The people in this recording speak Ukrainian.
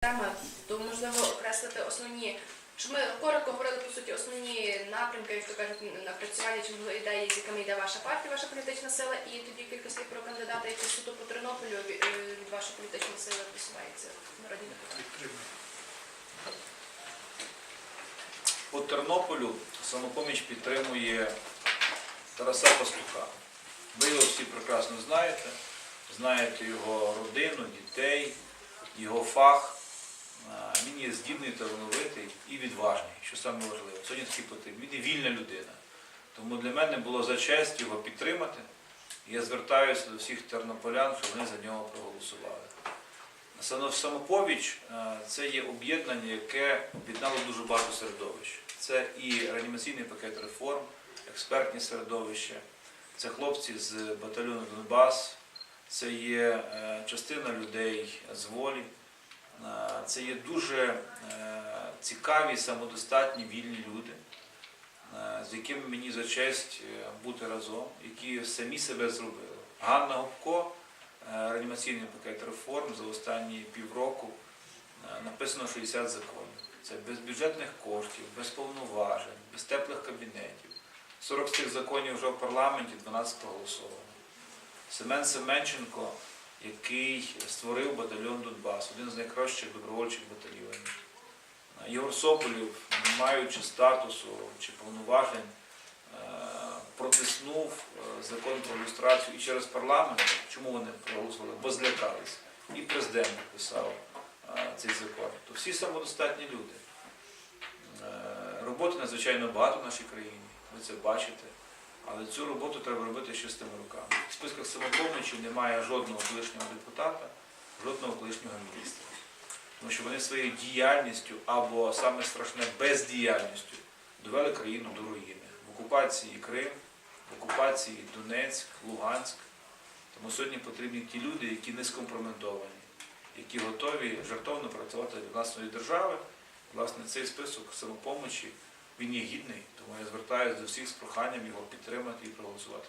тема, то можливо окреслити основні. Щоб ми коротко говорили по суті основні напрямки, як то кажуть, напрацювання чи ідеї, з якими йде ваша партія, ваша політична сила, і тоді кілька слів про кандидата, який суто по Тернополю від, е, вашої політичної сили просувається в народні депутати. По Тернополю самопоміч підтримує Тараса Пастуха. Ви його всі прекрасно знаєте, знаєте його родину, дітей, його фах. Він є здібний, талановитий і відважний, що саме важливо. Сьогодні такий потрібен. Він є вільна людина. Тому для мене було за честь його підтримати. Я звертаюся до всіх тернополян, щоб вони за нього проголосували. Самопоміч це є об'єднання, яке об'єднало дуже багато середовищ. Це і реанімаційний пакет реформ, експертні середовища, це хлопці з батальйону Донбас, це є е, частина людей з волі, це є дуже е, цікаві, самодостатні, вільні люди, е, з якими мені за честь е, бути разом, які самі себе зробили. Ганна Гопко. Е, реанімаційний пакет реформ за останні півроку е, написано 60 законів. Це без бюджетних коштів, без повноважень, без теплих кабінетів. 40 з цих законів вже в парламенті, 12 проголосовано. Семен Семенченко, який створив батальйон Донбас, один з найкращих добровольчих батальйонів. Єгор не маючи статусу чи повноважень, е, протиснув е, закон про люстрацію і через парламент. Чому вони проголосували? Бо злякались. І президент підписав е, цей закон. То всі самодостатні люди. Роботи надзвичайно багато в нашій країні, ви це бачите. Але цю роботу треба робити чистими руками. В списках самопомочі немає жодного колишнього депутата, жодного колишнього міністра. Тому що вони своєю діяльністю або саме страшне бездіяльністю довели країну до руїни. В окупації Крим, в окупації Донецьк, Луганськ. Тому сьогодні потрібні ті люди, які не скомпрометовані, які готові жертовно працювати для власної держави. Власне, цей список самопомочі він є гідний, тому я звертаюся до всіх з проханням його підтримати і проголосувати.